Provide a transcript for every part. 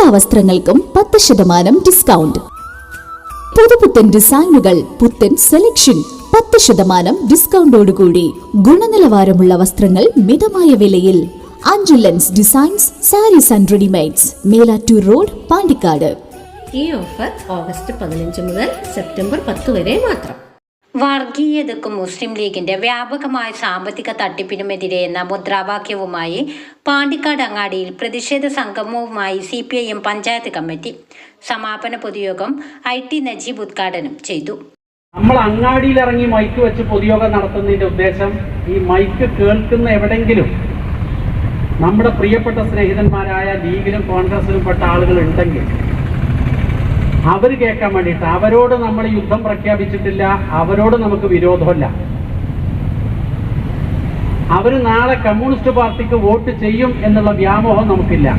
എല്ലാ വസ്ത്രങ്ങൾക്കും പത്ത് ശതമാനം ഡിസ്കൗണ്ട് പുതുപുത്തൻ ഡിസൈനുകൾ പുത്തൻ സെലക്ഷൻ പത്ത് ശതമാനം ഡിസ്കൗണ്ടോടുകൂടി ഗുണനിലവാരമുള്ള വസ്ത്രങ്ങൾ മിതമായ വിലയിൽ. അഞ്ചുലൻസ് designs sarees and readymades Melattur road Pandikkad. ഈ ഓഫർ ഓഗസ്റ്റ് പതിനഞ്ച് മുതൽ സെപ്റ്റംബർ പത്ത് വരെ മാത്രം. വർഗീയതക്കും മുസ്ലിം ലീഗിന്റെ വ്യാപകമായ സാമ്പത്തിക തട്ടിപ്പിനുമെതിരെ എന്ന മുദ്രാവാക്യവുമായി പാണ്ടിക്കാട് അങ്ങാടിയിൽ പ്രതിഷേധ സംഗമവുമായി C P I M panchayat committee സമാപന പൊതുയോഗം ഐ ടി നജീബ് ഉദ്ഘാടനം ചെയ്തു. നമ്മൾ അങ്ങാടിയിൽ ഇറങ്ങി മൈക്ക് വെച്ച് പൊതുയോഗം നടത്തുന്നതിന്റെ ഉദ്ദേശം ഈ മൈക്ക് കേൾക്കുന്ന എവിടെങ്കിലും നമ്മുടെ പ്രിയപ്പെട്ട സ്നേഹിതന്മാരായ ലീഗിലും കോൺഗ്രസിലും പെട്ട ആളുകൾ ഉണ്ടെങ്കിൽ അവർ കേൾക്കാൻ വേണ്ടിയിട്ട്. അവരോട് നമ്മൾ യുദ്ധം പ്രഖ്യാപിച്ചിട്ടില്ല. അവരോട് നമുക്ക് വിരോധമല്ല. അവർ നാളെ കമ്മ്യൂണിസ്റ്റ് പാർട്ടിക്ക് വോട്ട് ചെയ്യും എന്നുള്ള വ്യാമോഹം നമുക്കില്ല.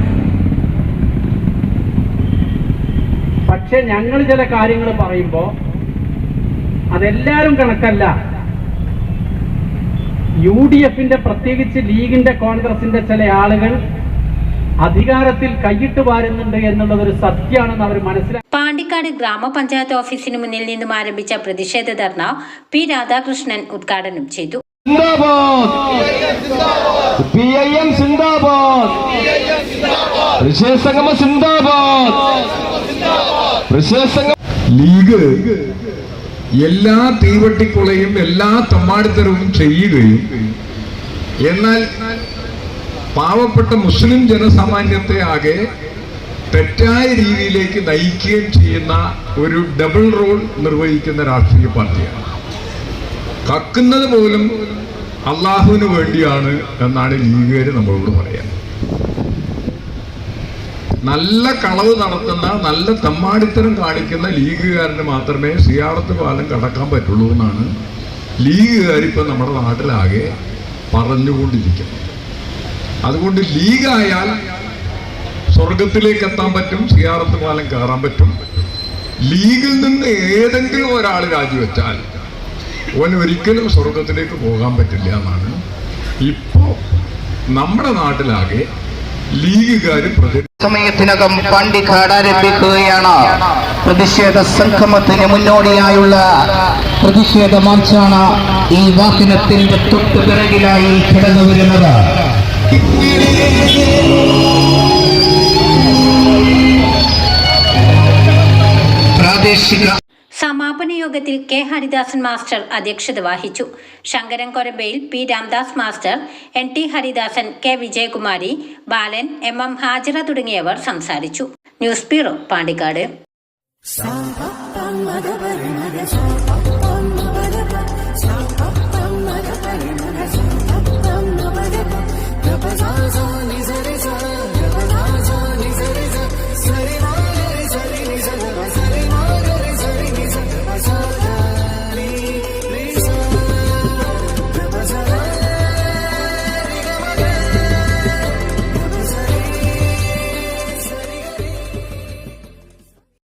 പക്ഷെ ഞങ്ങൾ ചില കാര്യങ്ങൾ പറയുമ്പോൾ അതെല്ലാവരും കണക്കല്ല. യു ഡി എഫിന്റെ പ്രത്യേകിച്ച് ലീഗിന്റെ കോൺഗ്രസിന്റെ ചില ആളുകൾ അധികാരത്തിൽ കൈയിട്ട് വാരുന്നുണ്ട് എന്നുള്ളത് ഒരു സത്യമാണെന്ന് അവർ മനസ്സിലാക്കി. പാണ്ടിക്കാട് ഗ്രാമപഞ്ചായത്ത് ഓഫീസിന് മുന്നിൽ നിന്നും ആരംഭിച്ച പ്രതിഷേധ ധർണ പി രാധാകൃഷ്ണൻ ഉദ്ഘാടനം ചെയ്തു. ലീഗ് എല്ലാ തീവട്ടിക്കുളയും എല്ലാ തമ്മാടിത്തരവും ചെയ്യുകയും എന്നാൽ പാവപ്പെട്ട മുസ്ലിം ജനസാമാന്യത്തെ ആകെ തെറ്റായ രീതിയിലേക്ക് നയിക്കുകയും ചെയ്യുന്ന ഒരു ഡബിൾ റോൾ നിർവഹിക്കുന്ന രാഷ്ട്രീയ പാർട്ടിയാണ്. കക്കുന്നത് പോലും അള്ളാഹുവിന് വേണ്ടിയാണ് എന്നാണ് ലീഗുകാർ നമ്മളോട് പറയാൻ നല്ല കളവ് നടത്തുന്ന നല്ല തമ്മാടിത്തരം കാണിക്കുന്ന ലീഗുകാരന് മാത്രമേ സിയാറത്ത് പാലം കടക്കാൻ പറ്റുള്ളൂ എന്നാണ് ലീഗുകാർ ഇപ്പം നമ്മുടെ നാട്ടിലാകെ പറഞ്ഞുകൊണ്ടിരിക്കുന്നത്. അതുകൊണ്ട് ലീഗായാൽ സ്വർഗത്തിലേക്ക് എത്താൻ പറ്റും സിയാറത്ത് പാലം കയറാൻ പറ്റും. ലീഗിൽ നിന്ന് ഏതെങ്കിലും ഒരാൾ രാജിവെച്ചാൽ ഓൻ ഒരിക്കലും സ്വർഗത്തിലേക്ക് പോകാൻ പറ്റില്ല എന്നാണ്. ഇപ്പോ നമ്മുടെ നാട്ടിലാകെ ലീഗുകാർ സമയത്തിനകം പണ്ടി ആരംഭിക്കുകയാണ്. പ്രതിഷേധ സംഗമത്തിന് മുന്നോടിയായുള്ള പ്രതിഷേധ മാർച്ചാണ് ഈ വാഹനത്തിന്റെ തൊട്ടു പിറകിലായി കിടന്നു വരുന്നത് സമാപന യോഗത്തിൽ കെ ഹരിദാസൻ മാസ്റ്റർ അധ്യക്ഷത വഹിച്ചു. Sankaran Korambayil P Ramdas master N T Haridasan K Vijayakumari Balan M M Hajira തുടങ്ങിയവർ സംസാരിച്ചു. News bureau Pandikkad. Sa